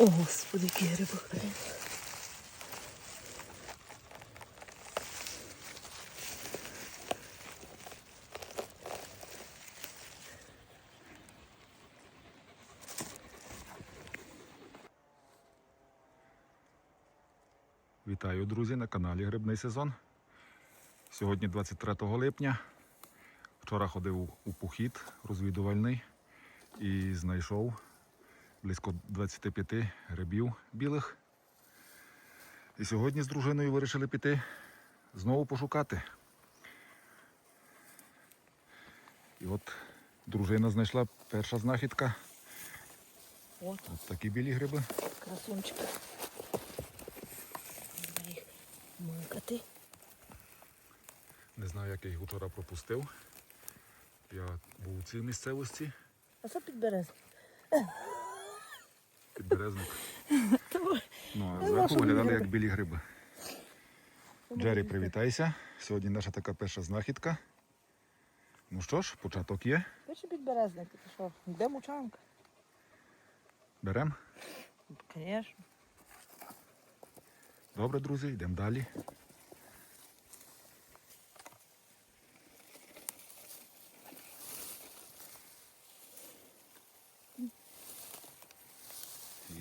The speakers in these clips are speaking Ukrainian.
О, господи, які гриби. Вітаю, друзі, на каналі Грибний сезон. Сьогодні 23 липня. Вчора ходив у похід розвідувальний і знайшов близько 25 грибів білих. І сьогодні з дружиною вирішили піти знову пошукати. І от дружина знайшла перша знахідка. От, От такі білі гриби. красунчики. Їх микати. Не знаю, як я їх вчора пропустив. Я був у цій місцевості, А це підберез. Підберезник. Ну, а зверху виглядали як білі гриби. Джері, привітайся. Сьогодні наша така перша знахідка. Ну що ж, початок є. Перший підберезник, ти що? Де мучанка? Берем? Звісно. Добре, друзі, йдемо далі.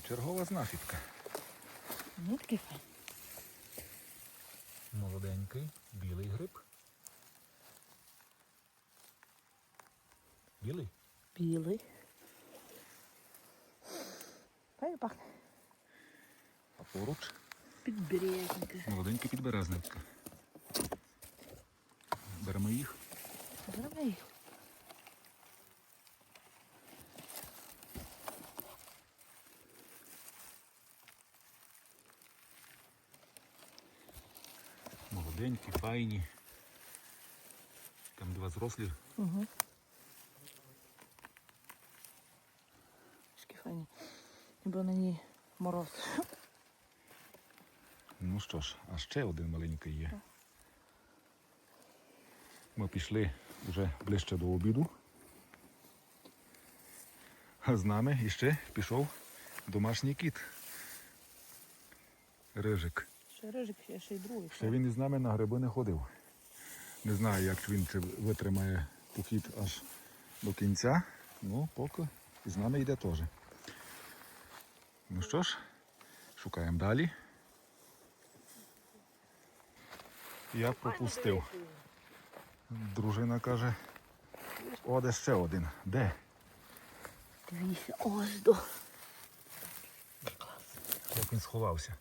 Чергова знахідка. Ну, такий. Молоденький, білий гриб. Білий? Білий. Файно пахне. А поруч Підберезник. молоденький підберезник. Беремо їх. Беремо їх. Молоденькі, файні. Там два зрослі. Угу. Такі файні. Ніби на ній мороз. Ну що ж, а ще один маленький є. Ми пішли вже ближче до обіду. А з нами іще пішов домашній кіт. Рижик. Ще рижик, ще, й другий. Ще він із нами на гриби не ходив. Не знаю, як він це витримає похід аж до кінця. Ну, поки із нами йде теж. Ну що ж, шукаємо далі. Я пропустив. Дружина каже, о, де ще один. Де? Дивіться, ось до. Як він сховався?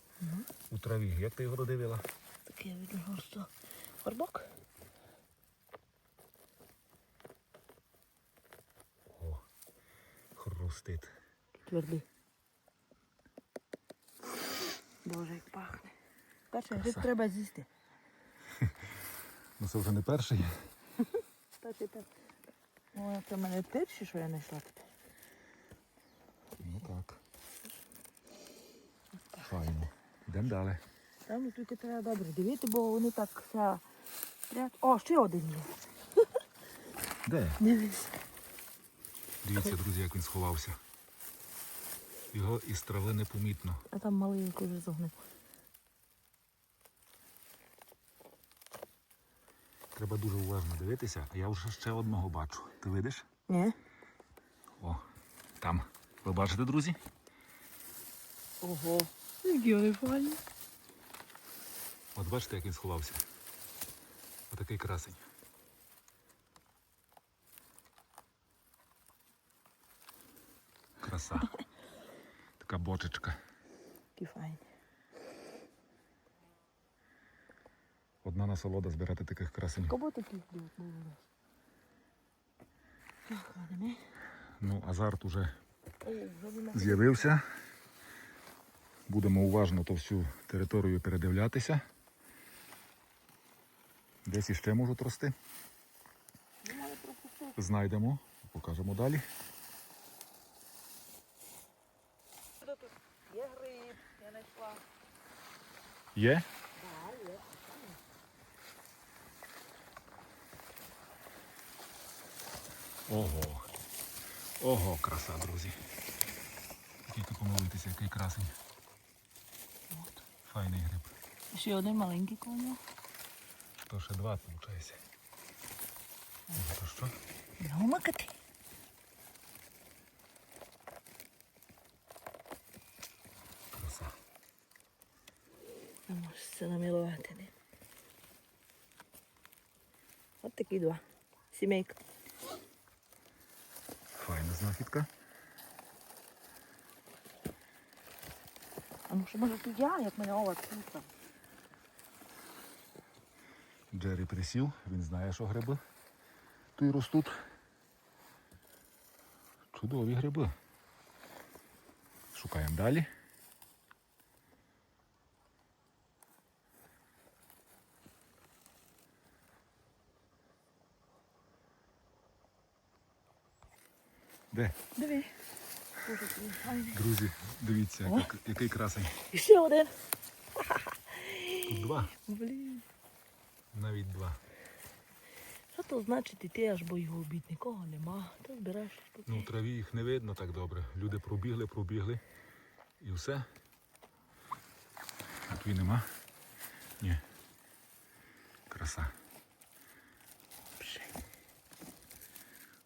У траві. Як ти його додивила? Таке видно, що фарбок. О, хрустить. Твердий. Боже, як пахне. Перший гриб треба з'їсти. Ну це вже не перший. Перший так. О, це в мене перші, що я знайшла тут. Ну так. Файно. Йдемо далі. Там тільки треба добре дивити, бо вони так прят- О, ще один є. Де? Дивись. Дивіться, друзі, як він сховався. Його із трави непомітно. А там маленький вже зогнив. Треба дуже уважно дивитися, а я вже ще одного бачу. Ти видиш? Ні. О, там. Ви бачите, друзі? Ого. Які вони файні. От бачите, як він сховався. Отакий красень. Краса. Така бочечка. Файні. Одна насолода збирати таких красень. Кого таких нас? Ну, азарт уже з'явився. Будемо уважно то всю територію передивлятися. Десь іще можуть рости. Знайдемо, покажемо далі. Є гриб, я знайшла. Є? Є. Ого. Ого, краса, друзі. тільки помилуйтеся, який красень. Файний гриб. Ще один маленький коня. То ще два виходить. Ну, то що? Ну, макати. Краса. Не можеш це намілувати. Не? От такі два. Сімейка. Файна знахідка. А ну що може тут я, як мене ова тут. Джері присів, він знає, що гриби тут ростуть. Чудові гриби. Шукаємо далі. Де? Диви. Друзі, дивіться, як, який красень. І ще один. Тут два, Блін. навіть два. Що то значить іти аж бо його обід? Нікого нема. Ти збираєш тут. Ну, в траві їх не видно так добре. Люди пробігли, пробігли. І все. А твій нема? Ні. Краса.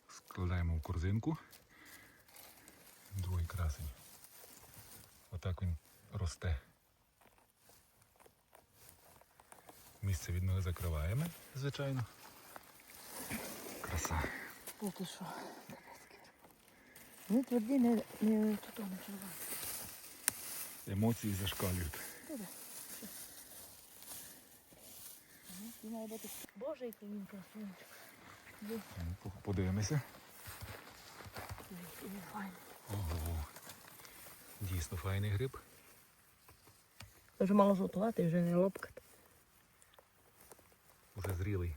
Складаємо в корзинку. Другий красень. Отак він росте. Місце від ноги закриваємо, звичайно. Краса. Поки що. Вони тверді не, не, то не червоні. Емоції зашкалюють. Він має бути. Боже, який він красунчик. Ну, Подивимося. диви, який він файний. Ого. Дійсно файний гриб. Вже мало жовтувати, вже не лопкати. Уже зрілий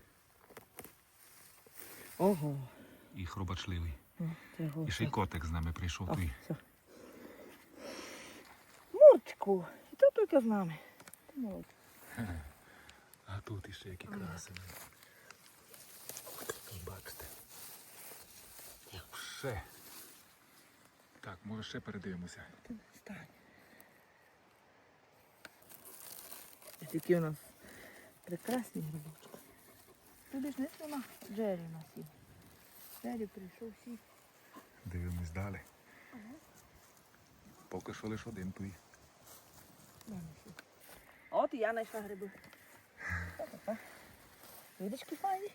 Ого. і хробачливий. Це його І ще й котик з нами прийшов. О, Той. все. Мурчику, і то тільки з нами. А тут іще які красені. Тут бачите. Ще. Так, може ще передивимося. Стань. Такі у нас прекрасні грибочки. Туди ж не нема. Джері у нас є. Джері прийшов всі. Дивимось далі. Поки що лише один той. От і я знайшла гриби. Видочки файні.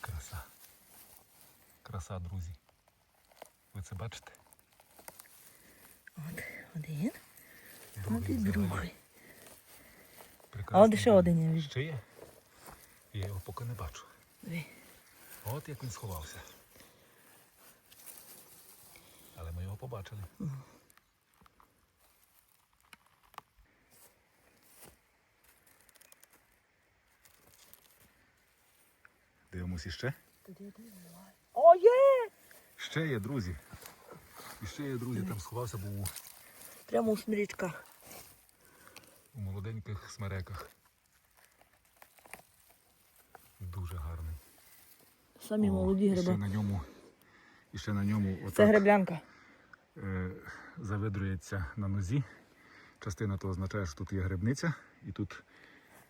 Краса. Краса, друзі. Це бачите? От один. Другий От і другий. А от ще один вижу. Ще є? Я його поки не бачу. Диви. От як він сховався. Але ми його побачили. Дивимось іще. Тоді один є! Ще є, друзі. І ще є, друзі, там сховався, був у- Прямо у смірічках. у молоденьких смереках. Дуже гарний. Самі О, молоді і Ще на ньому, і ще на ньому Це отак гриблянка. е, завидрується на нозі. Частина то означає, що тут є грибниця, і тут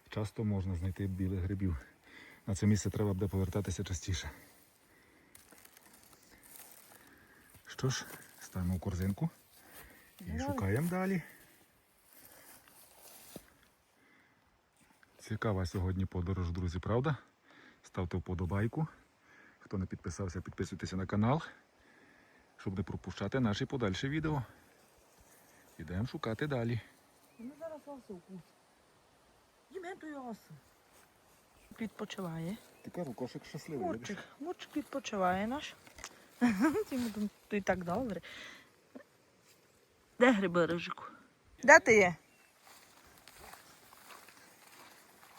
часто можна знайти білих грибів. На це місце треба буде повертатися частіше. Що ж, ставимо в корзинку і Давай. шукаємо далі. Цікава сьогодні подорож, друзі, правда? Ставте вподобайку. Хто не підписався, підписуйтеся на канал, щоб не пропущати наші подальші відео. Ідемо шукати далі. Ну зараз вкус. Діментую осу. Підпочиває. Ти кажу, кошик щасливий. Мурчик, Мурчик підпочиває наш. Йому там то і так добре. Де гриби, Рижику? Де ти є?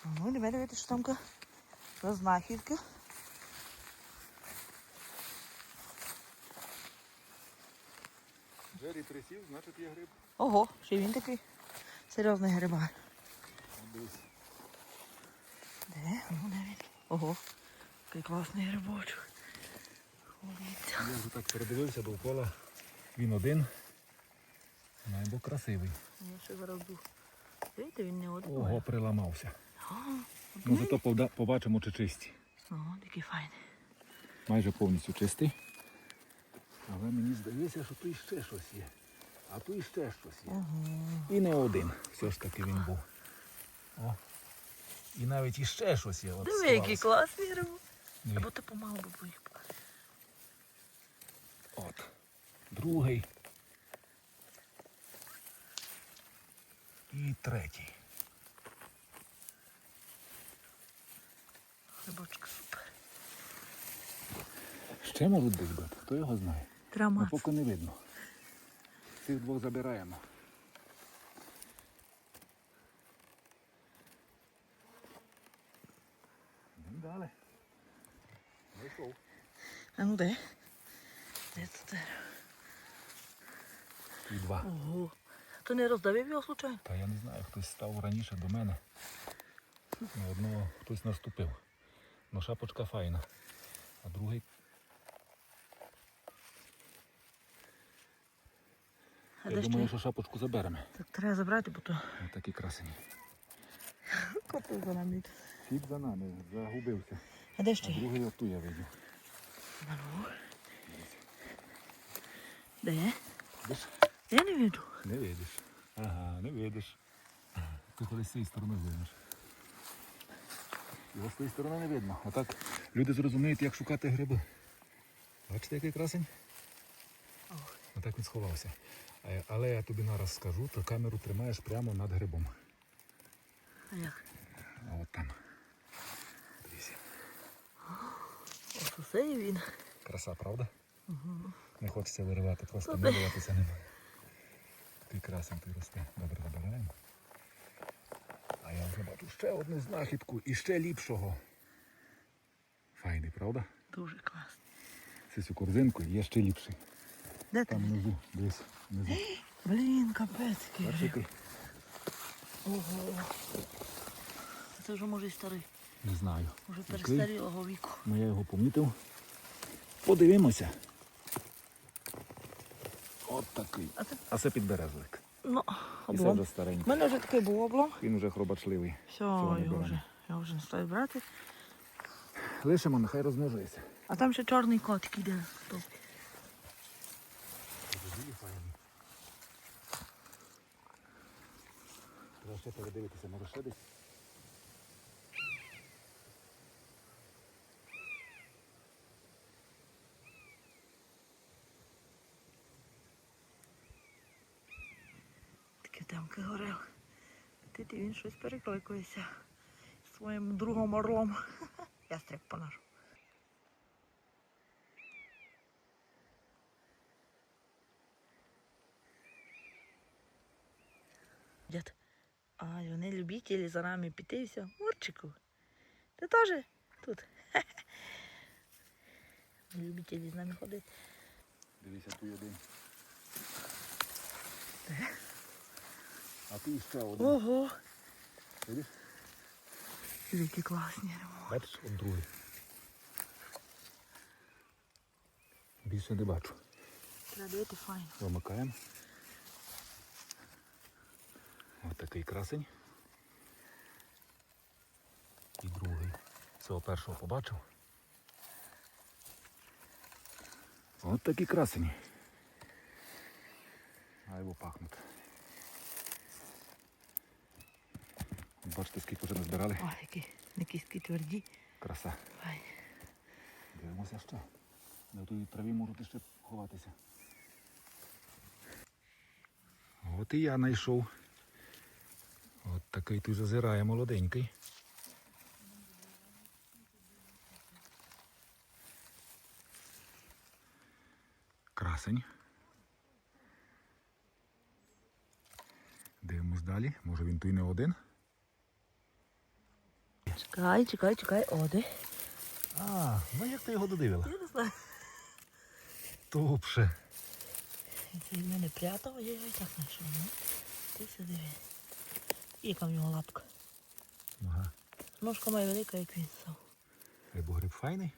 Ну, давай дивити, що там за знахідки. Джері присів, значить є гриб. Ого, ще й він такий серйозний грибар. Де? Ну, де він? Ого, який класний грибочок. Я вже так передивився довкола. Він один. Найбо красивий. Я ще зараз був. Видите, він не один. Ого, приламався. О, Ну зато побачимо, чи чисті. О, такий файний. Майже повністю чистий. Але мені здається, що тут ще щось є. А тут ще щось є. Ого. І не один. Все ж таки він був. О. І навіть іще щось є. Диви, який класний рибу. Або ти помалу поїх. От. Другий. І третій. Рибочка супер. Ще можуть десь бути, хто його знає. Ну, поки не видно. Цих двох забираємо. Йдемо далі. Вийшов. А ну де? Де? І два. Ого. То не роздавив його случайно? Та я не знаю, хтось став раніше до мене. На одного хтось наступив. Ну шапочка файна. А другий А Я думаю, ти? що шапочку заберемо. Так треба забрати, бо то такі красені. коту за нами. Фіг за нами, загубився. А де А ще? другий оту я видів. Де? Я не виду. Не видиш. Ага, не видиш. Ти коли з цієї сторони видиш. Його з тієї сторони не видно. Отак люди зрозуміють, як шукати гриби. Бачите, який красень? Отак він сховався. Але я тобі нараз скажу, то камеру тримаєш прямо над грибом. А як? А от там. Дивіться. Ось усе і він. Краса, правда? Угу. Не хочеться виривати, просто милуватися ним. Ти красень ти росте. Добре, забираємо. А я вже бачу ще одну знахідку і ще ліпшого. Файний, правда? Дуже класно. Це цю корзинку є ще ліпший. Де Там внизу, десь внизу. Блін, капець який Бачиш, гриб. який? Ого. Це вже може й старий. Не знаю. Уже перестарілого віку. Ну я його помітив. Подивимося. От такий. А це, А це підберезовик. ну, І це облом. вже У мене вже такий був облом. Він вже хробачливий. Все, його вже, я вже не стою брати. Лишимо, нехай розмножується. А там ще чорний котик іде. Треба ще передивитися, може ще десь. Такі темки горел. Ти, ти він щось перекликується зі своїм другом орлом. Ястреб по-нашому. Дід. А, вони любителі за нами піти і. Мурчику. Ти теж тут. Любителі з нами ходити. Дивіться, тут один. А тут ще один. Ого! Видиш? Які класні ремонти. Бачиш, от другий. Більше не бачу. Треба дивити файно. Вимикаємо. Ось такий красень. І другий. Цього першого побачив. От такі красені. А його пахнуть. Бачите, скільки вже назбирали. Ой, які на кістки тверді. Краса. Файні. Дивимося ще. На тій траві можуть ще ховатися. От і я знайшов. От такий тут зазирає молоденький. Красень. Дивимось далі. Може він тут і не один. Чекай, чекай, чекай. О, де? А, ну як ти його додивила? Я не знаю. Тупше. Це від мене прятав, я його і так знайшов. Ну. Ти. І яка в нього лапка. Ага. Ножка має велика, як він сам. Рибогриб файний.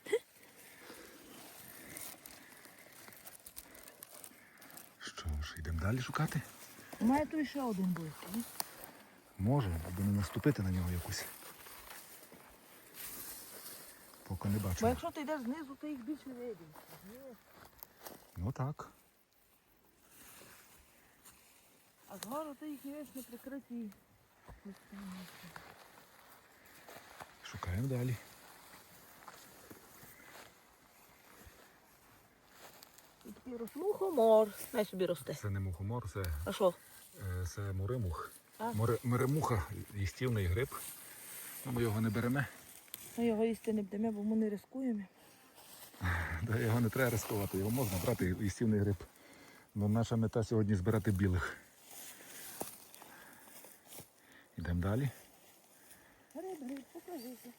Що ж, йдемо далі шукати? У мене тут ще один ні? Може, аби не наступити на нього якусь. Поки не Бо якщо ти йдеш знизу, то їх більше не видно. Ну так. А згору ти їх не вічно прикриті. Шукаємо далі. Мухомор. Най собі росте. Це не мухомор, це, А що? е, це моремух. А? Море, їстівний гриб. Ну, Ми його не беремо. Ми його їсти не будемо, бо ми не рискуємо. Да, його не треба рискувати, його можна брати, їстівний гриб. Но наша мета сьогодні збирати білих. Йдемо далі. Гриб, гриб, покажися.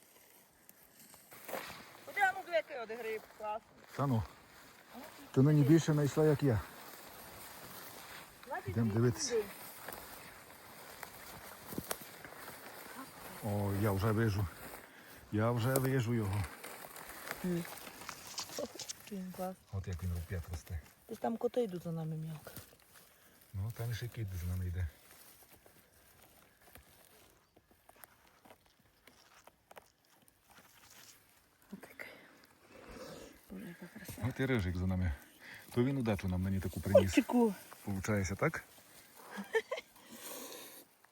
Оде, ну дві один гриб, класно. Та ну, ти нині більше знайшла, як я. Йдемо дивитися. О, я вже вижу. Я вже вижу його. Він клас. От як він руп'ят росте. Десь там коти йдуть за нами м'явка. Ну, там ще кіт з нами йде. От і рижик за нами. То він удачу нам мені таку приніс. Котчику. Получається так?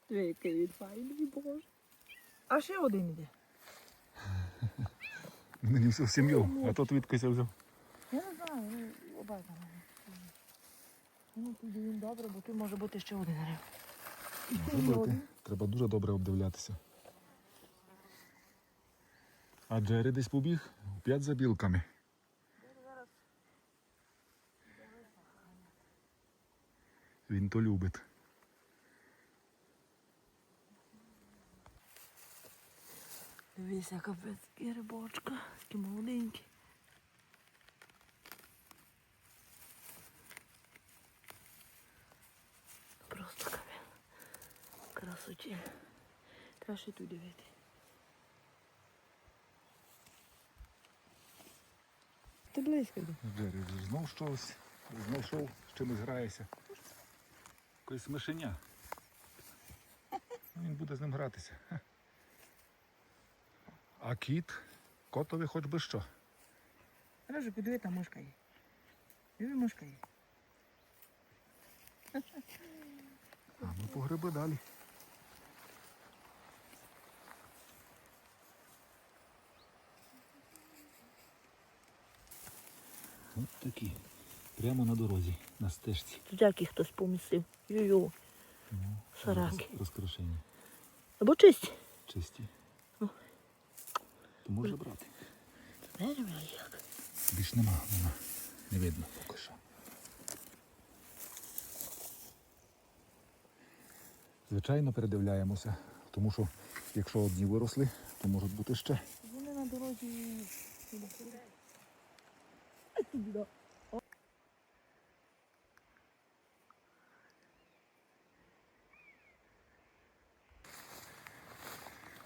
Який він файний, боже. А ще один іде. Мені всю сім'ю, а тут відкися взяв. Я не знаю, ну, там. Ну, тоді він добре, бо тут може бути ще один ще Може бути. Треба дуже добре обдивлятися. А Джері десь побіг п'ять за білками. Він то любить. Дивися, капець, який рибочка, такий молоденький. Просто капець. Красоті. Треба ще тут дивити. Ти близько вже знов щось знайшов, з чимось грається. Якось мишеня. Він буде з ним гратися. А кіт, котові хоч би що. Режу, подиви, там мишка є. Диви, мишка є. А ми по гриби далі. От такі. Прямо на дорозі, на стежці. Тут який хтось помісив. Йо-йо. Ну, Сараки. Розкрашені. Або чисті. Чисті. То можна брати. Беремо як. Більш нема, нема. Не видно поки що. Звичайно, передивляємося, тому що якщо одні виросли, то можуть бути ще. Вони на дорозі.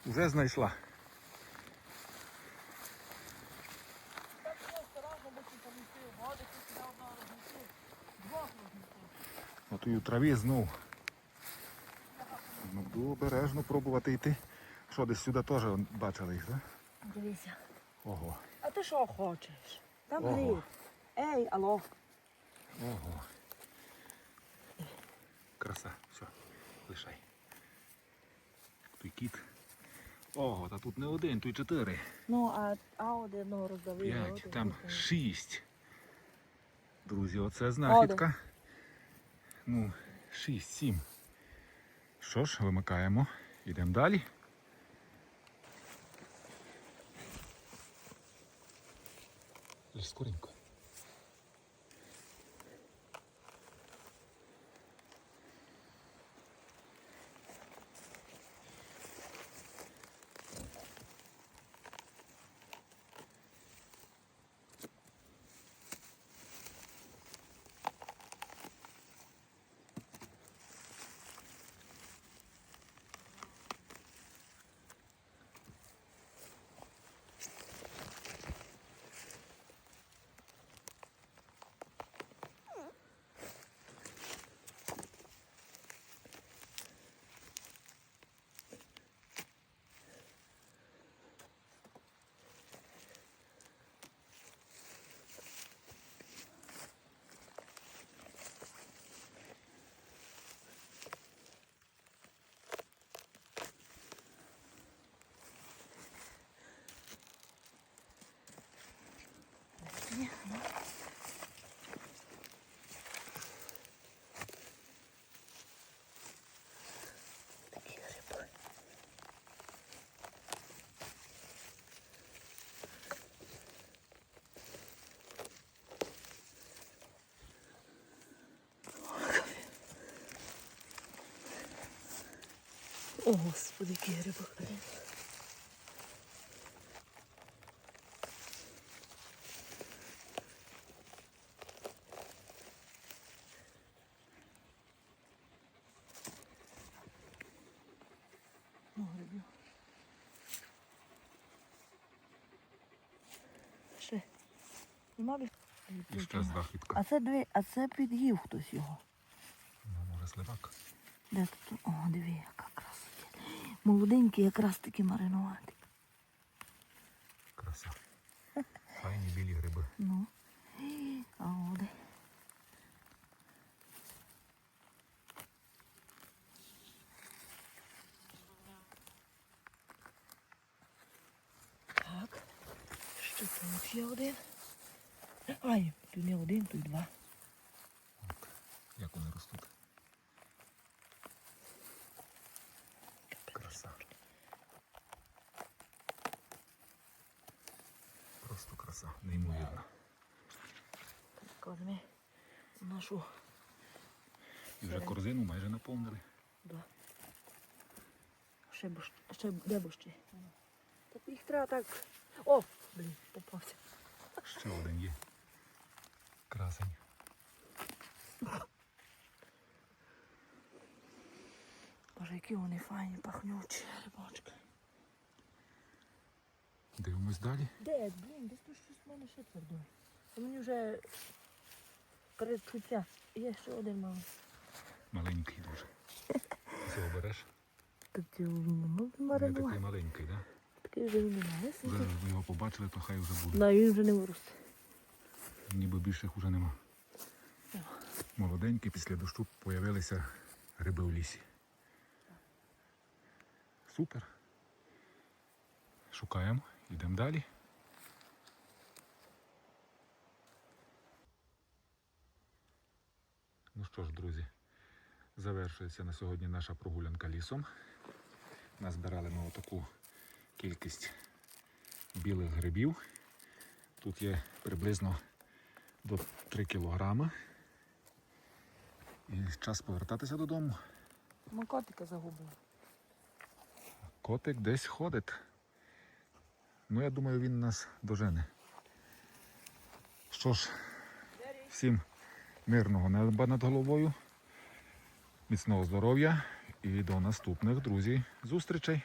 Вже знайшла. От і у траві знов. Ну, буду обережно пробувати йти. Що, десь сюди теж бачили їх, так? Дивися. Ого. А ти що хочеш? Там Ого. гриб. Ей, алло. Ого. Краса. Все, лишай. Той кіт. Ого, та тут не один, тут чотири. Ну, а, а один одного роздавили. П'ять, там шість. Друзі, оце знахідка. Ну, шість, сім. Що ж, вимикаємо. Йдемо далі. Скоренько. О, господи, який грибок. Ще. І ще знахідка. А це дві, а це під'їв хтось його. Ну, може сливак. Де тут? О, красота. Молоденький якраз таки маринувати. Краса. Файні білі гриби. Ну. А оде. Так. Що тут є один? Ай, тут не один, тут два. Як вони ростуть. Краса. Краса. Так, возьми нашу. І вже корзину майже наповнили. Да. Ще б ще де б ще? Так їх треба так. О! Блін, попався. Ще один є. Красень. Боже, які вони файні, пахнючі, рибачки. Дивимось далі. Де, блін, десь тут щось в мене ще твердо. А мені вже передчуття. Є ще один мав. Маленький дуже. Цього береш? Тут ну, Він такий маленький, да? Такий вже він немає. Вже ви його побачили, то хай вже буде. Да, він вже не виросте. Ніби більших уже нема. Молоденькі після дощу появилися гриби в лісі. Супер. Шукаємо, йдемо далі. Ну що ж, друзі, завершується на сьогодні наша прогулянка лісом. Назбирали ми отаку кількість білих грибів. Тут є приблизно до 3 кілограми. І час повертатися додому. Ми котика загубили. Котик десь ходить. Ну, я думаю, він нас дожене. Що ж, всім мирного неба над головою, міцного здоров'я і до наступних, друзі, зустрічей.